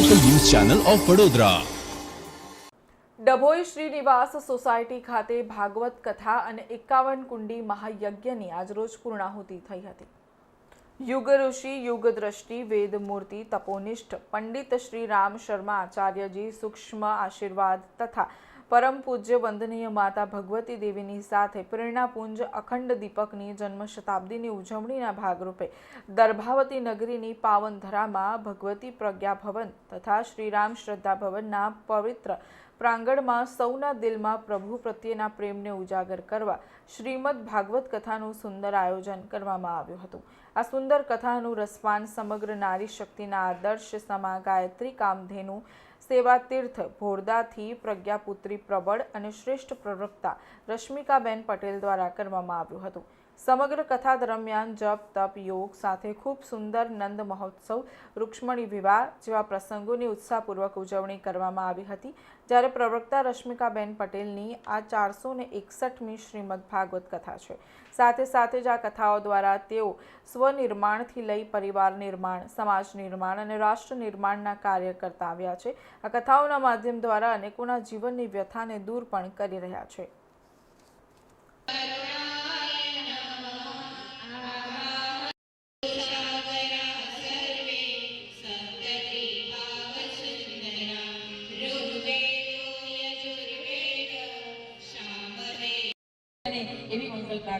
Channel of Vadodara Dabhoi Shrinivas society ખાતે ભાગવત કથા અને એકાવન કુંડી મહાયજ્ઞની આજરોજ પૂર્ણાહુતિ થઈ હતી. યુગ ઋષિ, યુગ વેદ મૂર્તિ, તપોનિષ્ઠ, પંડિત શ્રી રામ શર્મા આચાર્યજી સૂક્ષ્મ આશીર્વાદ તથા પરમ પૂજ્ય વંદનીય માતા ભગવતી દેવીની સાથે પ્રેરણાપુંજ અખંડ દીપકની જન્મ શતાબ્દીની ઉજવણીના ભાગરૂપે દર્ભાવતી નગરીની પાવન ભગવતી પ્રજ્ઞા તથા શ્રીરામ શ્રદ્ધા ભવનના પવિત્ર પ્રાંગણમાં સૌના દિલમાં પ્રભુ પ્રત્યેના પ્રેમને ઉજાગર કરવા શ્રીમદ ભાગવત કથાનું સુંદર આયોજન કરવામાં આવ્યું હતું. આ સુંદર કથાનું રસપાન સમગ્ર નારી શક્તિના આદર્શ સમા ગાયત્રી કામધેનુ સેવા તીર્થ ભોરદાથી પ્રજ્ઞાપુત્રી પ્રબળ અને શ્રેષ્ઠ પ્રવક્તા રશ્મિકાબેન પટેલ દ્વારા કરવામાં આવ્યું હતું. સમગ્ર કથા દરમિયાન જપ, તપ, યોગ સાથે ખૂબ સુંદર નંદ મહોત્સવ, રૂક્ષ્મણી વિવાહ જેવા પ્રસંગોની ઉત્સાહપૂર્વક ઉજવણી કરવામાં આવી હતી. જ્યારે પ્રવક્તા રશ્મિકાબેન પટેલની આ ચારસો ને એકસઠમી શ્રીમદ ભાગવત કથા છે. સાથે સાથે જ આ કથાઓ દ્વારા તેઓ સ્વનિર્માણથી લઈ પરિવાર નિર્માણ, સમાજ નિર્માણ અને રાષ્ટ્ર નિર્માણના કાર્ય કરતા આવ્યા છે. આ કથાઓના માધ્યમ દ્વારા અનેકોના જીવનની વ્યથાને દૂર પણ કરી રહ્યા છે.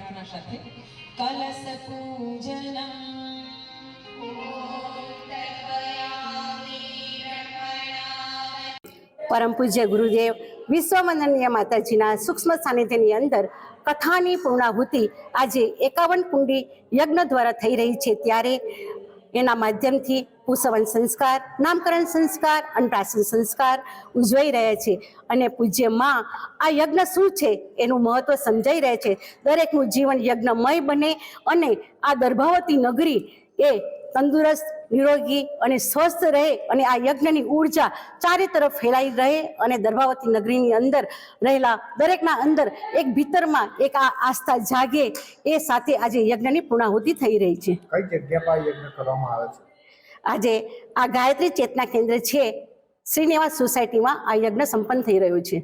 પ્રાર્થના સાથે. કલશ પૂજનમ. પરમ પૂજ્ય ગુરુદેવ વિશ્વમનનીય માતાજીના સૂક્ષ્મ સાનિધ્યની અંદર કથાની પૂર્ણાહુતિ આજે એકાવન કુંડી યજ્ઞ દ્વારા થઈ રહી છે. ત્યારે એના માધ્યમથી પુસવન સંસ્કાર, નામકરણ સંસ્કાર, અન્નપ્રાશન સંસ્કાર ઉજવાઈ રહ્યા છે. અને પૂજ્યમાં આ યજ્ઞ શું છે એનું મહત્વ સમજાઈ રહે છે. દરેકનું જીવન યજ્ઞમય બને અને આ દર્ભાવતી નગરી એ તંદુરસ્ત નિરોગી અને સ્વસ્થ રહે અને આ યજ્ઞની ઊર્જા ચારે તરફ ફેલાઈ રહે અને દર્ભાવતી નગરીની અંદર રહેલા દરેકના અંદર એક ભીતરમાં એક આ આસ્થા જાગે એ સાથે આજે યજ્ઞની પૂર્ણાહુતિ થઈ રહી છે. કઈ જગ્યા પર યજ્ઞ કરવામાં આવે છે? આજે આ ગાયત્રી ચેતના કેન્દ્ર છે. શ્રીનિવાસ સોસાયટીમાં આ યજ્ઞ સંપન્ન થઈ રહ્યો છે.